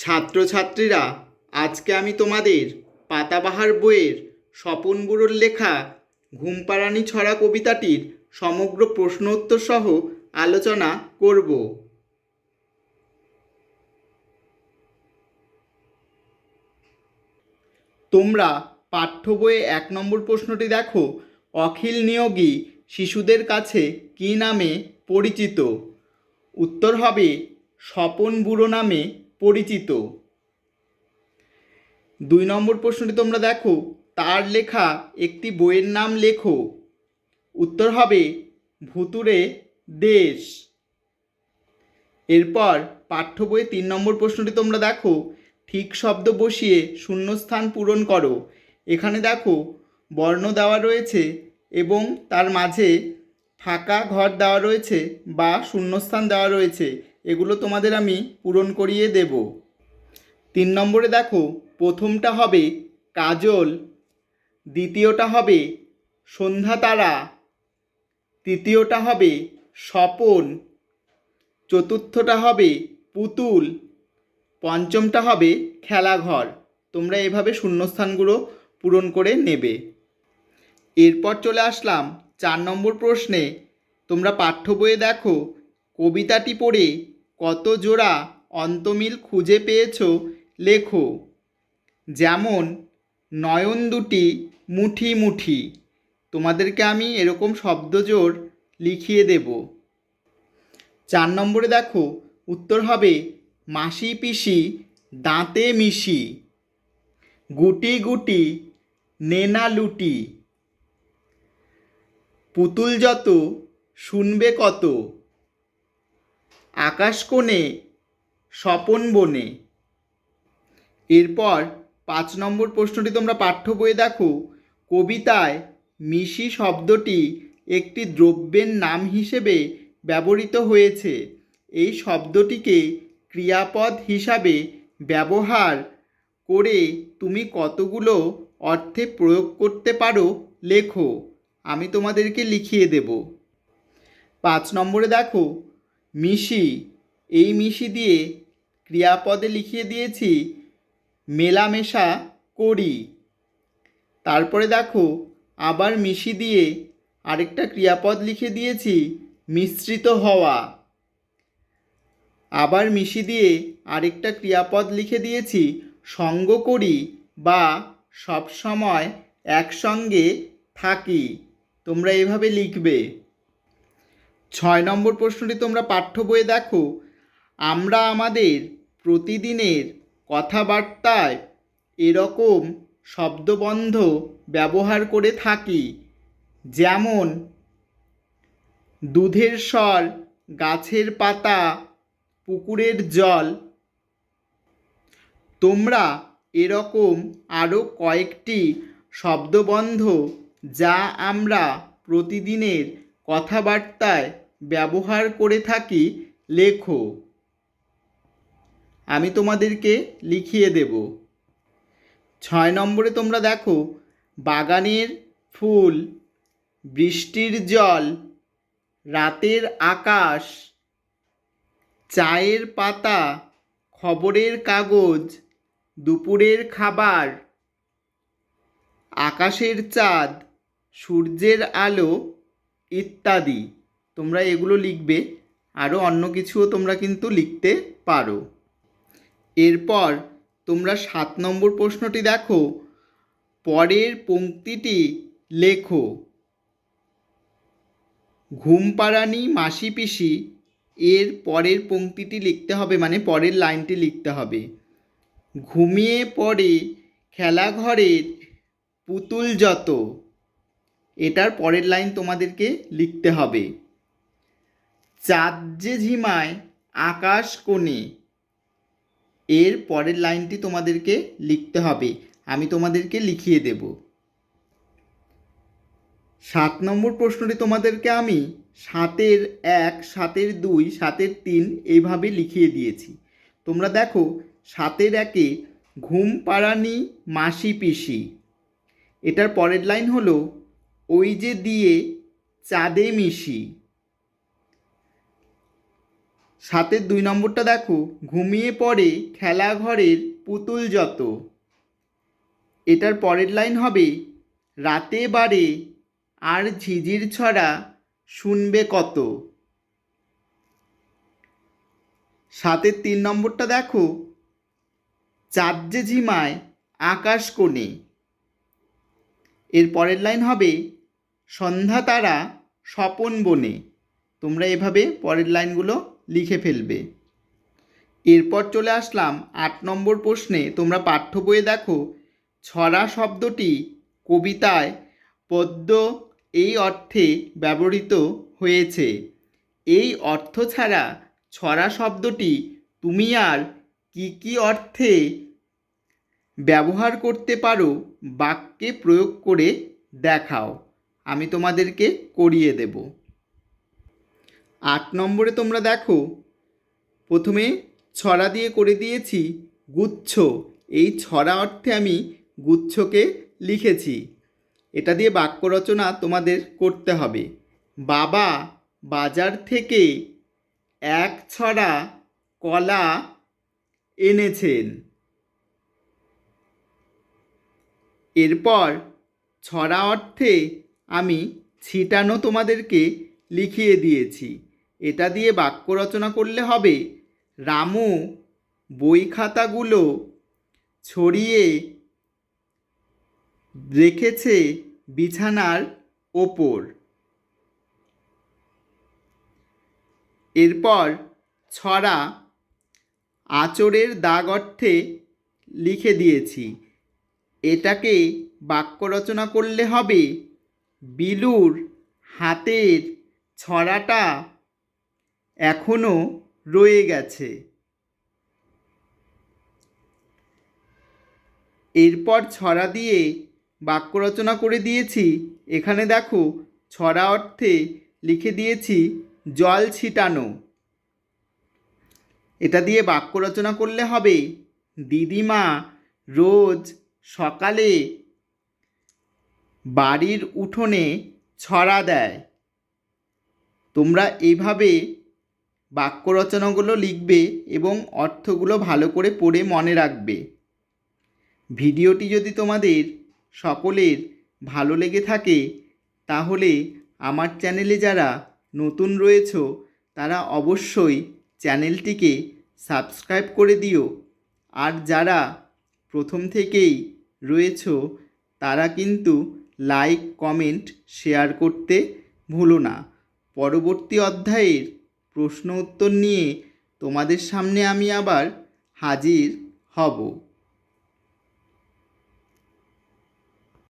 ছাত্রছাত্রীরা, আজকে আমি তোমাদের পাতাবাহার বইয়ের স্বপন বুড়োর লেখা ঘুমপাড়ানি ছড়া কবিতাটির সমগ্র প্রশ্ন উত্তর সহ আলোচনা করব। তোমরা পাঠ্য বইয়ে এক নম্বর প্রশ্নটি দেখো, অখিল নিয়োগী শিশুদের কাছে কী নামে পরিচিত? উত্তর হবে, স্বপন বুড়ো নামে পরিচিত। দুই নম্বর প্রশ্নটি তোমরা দেখো, তার লেখা একটি বইয়ের নাম লেখো। উত্তর হবে ভুতুরে দেশ। এরপর পাঠ্য বইয়ে তিন নম্বর প্রশ্নটি তোমরা দেখো, ঠিক শব্দ বসিয়ে শূন্যস্থান পূরণ করো। এখানে দেখো, বর্ণ দেওয়া রয়েছে এবং তার মাঝে ফাঁকা ঘর দেওয়া রয়েছে বা শূন্যস্থান দেওয়া রয়েছে। এগুলো তোমাদের আমি পূরণ করিয়ে দেব। তিন নম্বরে দেখো, প্রথমটা হবে কাজল, দ্বিতীয়টা হবে সন্ধ্যা তারা, তৃতীয়টা হবে স্বপন, চতুর্থটা হবে পুতুল, পঞ্চমটা হবে খেলাঘর। তোমরা এভাবে শূন্যস্থানগুলো পূরণ করে নেবে। এরপর চলে আসলাম চার নম্বর প্রশ্নে। তোমরা পাঠ্য বইয়ে দেখো কবিতাটি পড়ে কত জোড়া অন্তমিল খুঁজে পেয়েছ লেখো। যেমন, নয়ন দুটি মুঠি মুঠি, তোমাদেরকে আমি এরকম শব্দজোড় লিখিয়ে দেব। চার নম্বরে দেখো, উত্তর হবে, মাসি পিসি দাঁতে মিশি, গুটি গুটি নেনা লুটি, পুতুল যত শুনবে কত। আকাশ কোণে, স্বপন বনে। এরপর পাঁচ নম্বর প্রশ্নটি তোমরা পাঠ্য বইয়ে দেখো। কবিতায় মিশি শব্দটি একটি দ্রব্যের নাম হিসেবে ব্যবহৃত হয়েছে। এই শব্দটিকে ক্রিয়াপদ হিসাবে ব্যবহার করে তুমি কতগুলো অর্থে প্রয়োগ করতে পারো লেখো। আমি তোমাদেরকে লিখিয়ে দেব। পাঁচ নম্বরে দেখো মিশি, এই মিশি দিয়ে ক্রিয়াপদে লিখিয়ে দিয়েছি, মেলামেশা করি। তারপরে দেখো, আবার মিশি দিয়ে আরেকটা ক্রিয়াপদ লিখে দিয়েছি, মিশ্রিত হওয়া। আবার মিশি দিয়ে আরেকটা ক্রিয়াপদ লিখে দিয়েছি, সঙ্গ করি বা সব সময় একসঙ্গে থাকি। তোমরা এভাবে লিখবে। ছয় নম্বর প্রশ্নটি তোমরা পাঠ্য বইয়ে দেখো। আমরা আমাদের প্রতিদিনের কথাবার্তায় এরকম শব্দবন্ধ ব্যবহার করে থাকি, যেমন দুধের স্বর গাছের পাতা, পুকুরের জল। তোমরা এরকম আরও কয়েকটি শব্দবন্ধ যা আমরা প্রতিদিনের কথাবার্তায় ব্যবহার করে থাকি, লেখো। আমি তোমাদেরকে লিখিয়ে দেব। ছয় নম্বরে তোমরা দেখো, বাগানের ফুল, বৃষ্টির জল, রাতের আকাশ, চায়ের পাতা, খবরের কাগজ, দুপুরের খাবার, আকাশের চাঁদ, সূর্যের আলো ইত্যাদি। তোমরা এগুলো লিখবে, আরও অন্য কিছুও তোমরা কিন্তু লিখতে পারো। এরপর তোমরা সাত নম্বর প্রশ্নটি দেখো, পরের পঙ্ক্তিটি লেখো, ঘুমপাড়ানি মাসি পিসি এর পরের পঙ্ক্তিটি লিখতে হবে মানে পরের লাইনটি লিখতে হবে। ঘুমিয়ে পড়ে খেলাঘরের পুতুল যত এটার পরের লাইন তোমাদেরকে লিখতে হবে। চাঁদ যে ঝিমায় আকাশ কোণে। এর পরের লাইনটি তোমাদেরকে লিখতে হবে। আমি তোমাদেরকে লিখিয়ে দেব। সাত নম্বর প্রশ্নটি তোমাদেরকে আমি সাতের এক, সাতের দুই, সাতের তিন এইভাবে লিখিয়ে দিয়েছি। তোমরা দেখো, সাতের একে ঘুম পাড়ানি মাসি পিসি। এটার পরের লাইন হলো, ওই যে দিয়ে চাঁদে মিশি। সাতের দুই নম্বরটা দেখো, ঘুমিয়ে পড়ে খেলাঘরের পুতুল যত। এটার পরের লাইন হবে, রাতে বারে আর ঝিঝির ছড়া শুনবে কত। সাতের তিন নম্বরটা দেখো, চাঁদ যে ঝিমায় আকাশ কোণে। এর পরের লাইন হবে, সন্ধ্যা তারা স্বপন বনে। তোমরা এভাবে পরের লাইনগুলো লিখে ফেলবে। এরপর চলে আসলাম আট নম্বর প্রশ্নে। তোমরা পাঠ্য বইয়ে দেখো, ছড়া শব্দটি কবিতায় পদ্য এই অর্থে ব্যবহৃত হয়েছে। এই অর্থ ছাড়া ছড়া শব্দটি তুমি আর কি কি অর্থে ব্যবহার করতে পারো বাক্যে প্রয়োগ করে দেখাও। আমি তোমাদেরকে করিয়ে দেব। আট নম্বরে তোমরা দেখো, প্রথমে ছড়া দিয়ে করে দিয়েছি গুচ্ছ। এই ছড়া অর্থে আমি গুচ্ছকে লিখেছি। এটা দিয়ে বাক্য রচনা তোমাদের করতে হবে। বাবা, বাজার থেকে এক ছড়া কলা এনেছেন। এরপর ছড়া অর্থে আমি ছিটানো তোমাদেরকে লিখিয়ে দিয়েছি। এটা দিয়ে বাক্য রচনা করলে হবে, রামু, বই খাতাগুলো ছড়িয়ে রেখেছে বিছানার ওপর। এরপর ছড়া আচরের দাগ অর্থে লিখে দিয়েছি। এটাকে বাক্য রচনা করলে হবে, বিলুর হাতের ছড়াটা এখনও রয়ে গেছে। এরপর ছড়া দিয়ে বাক্য রচনা করে দিয়েছি। এখানে দেখো, ছড়া অর্থে লিখে দিয়েছি, জল ছিটানো। এটা দিয়ে বাক্য রচনা করলে হবে, দিদিমা, রোজ সকালে বাড়ির উঠোনে ছড়া দেয়। তোমরা এইভাবে বাক্য রচনাগুলো লিখবে এবং অর্থগুলো ভালো করে পড়ে মনে রাখবে। ভিডিওটি যদি তোমাদের সকলের ভালো লেগে থাকে, তাহলে আমার চ্যানেলে যারা নতুন রয়েছ, তারা অবশ্যই চ্যানেলটিকে সাবস্ক্রাইব করে দিও। আর যারা প্রথম থেকেই রয়েছ, তারা কিন্তু লাইক, কমেন্ট, শেয়ার করতে ভুলো না। পরবর্তী অধ্যায়ের প্রশ্ন উত্তর নিয়ে তোমাদের সামনে আমি আবার হাজির হব।